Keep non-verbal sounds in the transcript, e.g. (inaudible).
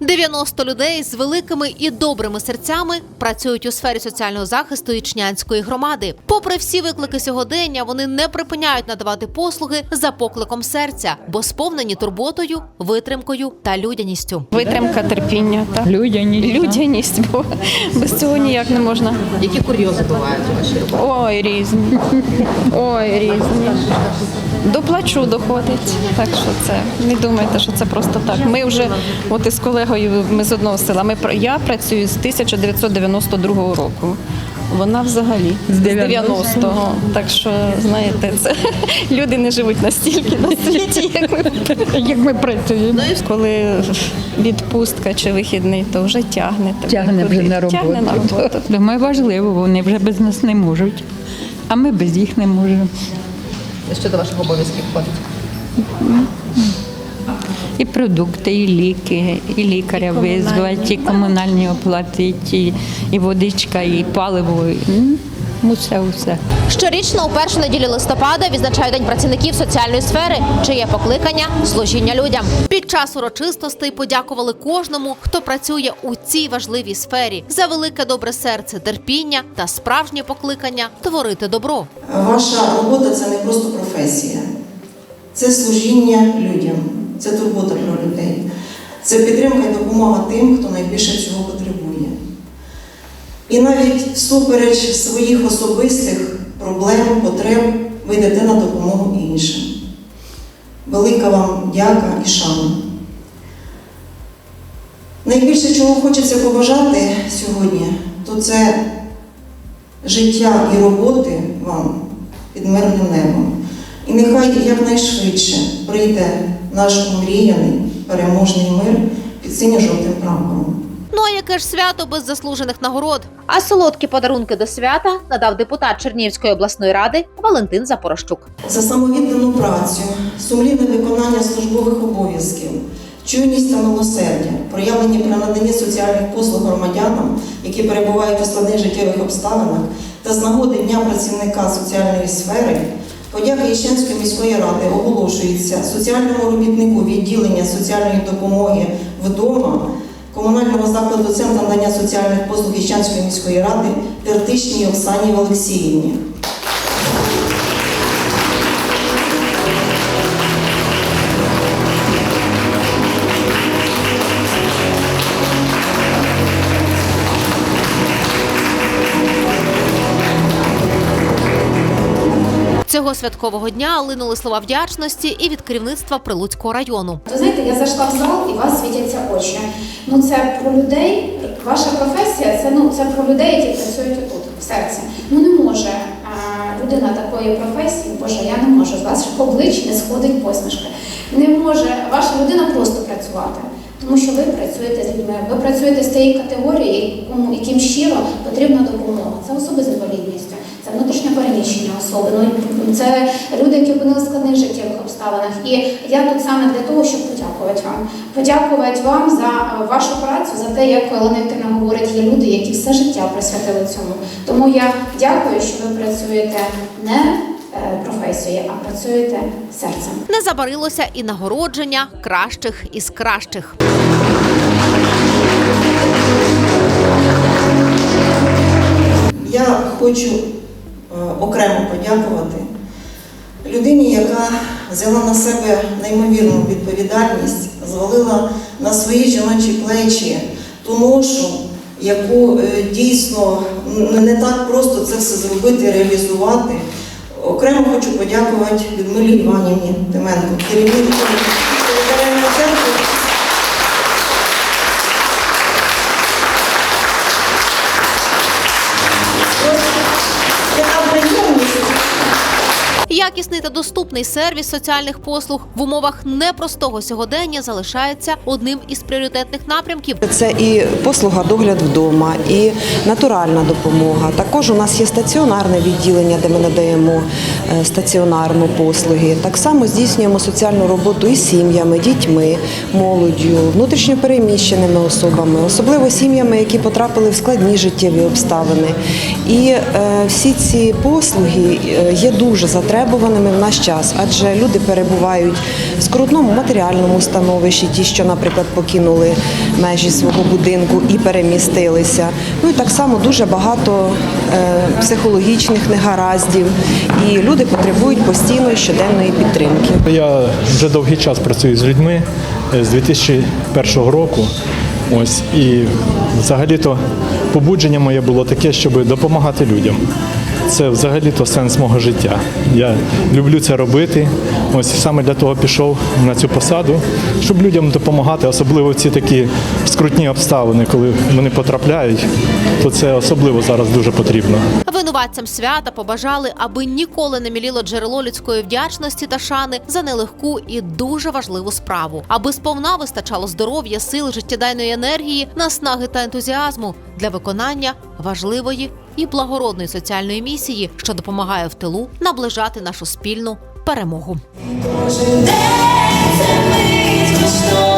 90 людей з великими і добрими серцями працюють у сфері соціального захисту Ічнянської громади. Попри всі виклики сьогодення, вони не припиняють надавати послуги за покликом серця, бо сповнені турботою, витримкою та людяністю. Витримка, терпіння та Людяність. людяність, бо без цього ніяк не можна. Які курйози бувають у вашій роботі? Ой, різні. Ой, різні. До плачу доходить. Так що це не думайте, що це просто так. Ми вже, от із колегою, ми з одного села. Ми я працюю з 1992 року. Вона взагалі з 90-го. Так що, знаєте, це (laughs) люди не живуть настільки на світі, як ми. Як ми працюємо. Коли відпустка чи вихідний, то вже тягне. так Тягне вже на роботу. Тягне на роботу. Думаю, важливо, вони вже без нас не можуть. А ми без їх не можемо. Що до ваших обов'язків входить? І продукти, і ліки, і лікаря визвати, і комунальні оплатити, і, і водичка, і паливо. Усе, усе. Щорічно у першу неділю листопада відзначають День працівників соціальної сфери, чиє покликання служіння людям. Під час урочистостей подякували кожному, хто працює у цій важливій сфері за велике добре серце, терпіння та справжнє покликання творити добро. Ваша робота це не просто професія, це служіння людям, це турбота про людей, це підтримка і допомога тим, хто найбільше цього потребує. І навіть всупереч своїх особистих проблем, потреб, ви йдете на допомогу іншим. Велика вам дяка і шана. Найбільше, чого хочеться побажати сьогодні, то це життя і роботи вам під мирним небом. І нехай якнайшвидше прийде наш омріяний переможний мир під синьо-жовтим прапором. Ну а яке ж свято без заслужених нагород? А солодкі подарунки до свята надав депутат Чернігівської обласної ради Валентин Запорощук. За самовіддану працю, сумлінне виконання службових обов'язків, чуйність та милосердя, проявлені при наданні соціальних послуг громадянам, які перебувають у складних життєвих обставинах, та з нагоди Дня працівника соціальної сфери, подяка Іщенської міської ради оголошується соціальному робітнику відділення соціальної допомоги вдома комунального закладу Центру надання соціальних послуг Іщенської міської ради Тертишній Оксані Олексіївні. Цього святкового дня линули слова вдячності і від керівництва Прилуцького району. Ви знаєте, я зайшла в зал і вас світяться очі. Ну це про людей. Ваша професія це ну це про людей, які працюють тут, в серці. Ну не може а, людина такої професії, боже, я не можу з вас облич не сходить посмішка. Не може ваша людина просто працювати. Тому що ви працюєте з людьми, ви працюєте з тієї категорії, яким щиро потрібна допомога. Це особи з інвалідністю, це переміщені особи. Ну це люди, які опинилися в складних життєвих обставинах. І я тут саме для того, щоб подякувати вам. Подякувати вам за е, вашу працю, за те, як Олена Вікторівна говорить, є люди, які все життя присвятили цьому. Тому я дякую, що ви працюєте не е, професією, а працюєте серцем. Не забарилося і нагородження кращих із кращих. Я хочу окремо подякувати людині, яка взяла на себе неймовірну відповідальність, звалила на свої жіночі плечі ту ношу, яку е, дійсно не так просто це все зробити, реалізувати. Окремо хочу подякувати Людмилі Іванівні Тименко, керівнику Якісний та доступний сервіс соціальних послуг в умовах непростого сьогодення залишається одним із пріоритетних напрямків. Це і послуга догляд вдома, і натуральна допомога. Також у нас є стаціонарне відділення, де ми надаємо е, стаціонарну послуги. Так само здійснюємо соціальну роботу із сім'ями, дітьми, молоддю, внутрішньопереміщеними особами, особливо сім'ями, які потрапили в складні життєві обставини. І е, всі ці послуги е, є дуже затребувані затребуваними в наш час, адже люди перебувають в скрутному матеріальному становищі, ті, що, наприклад, покинули межі свого будинку і перемістилися. Ну і так само дуже багато е, психологічних негараздів, і люди потребують постійної щоденної підтримки. Я вже довгий час працюю з людьми е, з 2001 року. Ось і взагалі-то побудження моє було таке, щоб допомагати людям. Це взагалі-то сенс мого життя. Я люблю це робити. Ось саме для того пішов на цю посаду, щоб людям допомагати, особливо в ці такі скрутні обставини, коли вони потрапляють, то це особливо зараз дуже потрібно. Винуватцям свята побажали, аби ніколи не міліло джерело людської вдячності та шани за нелегку і дуже важливу справу, аби сповна вистачало здоров'я, сил, життєдайної енергії, наснаги та ентузіазму для виконання важливої і благородної соціальної місії, що допомагає в тилу наближати нашу спільну перемогу. Кожен день це коштовна.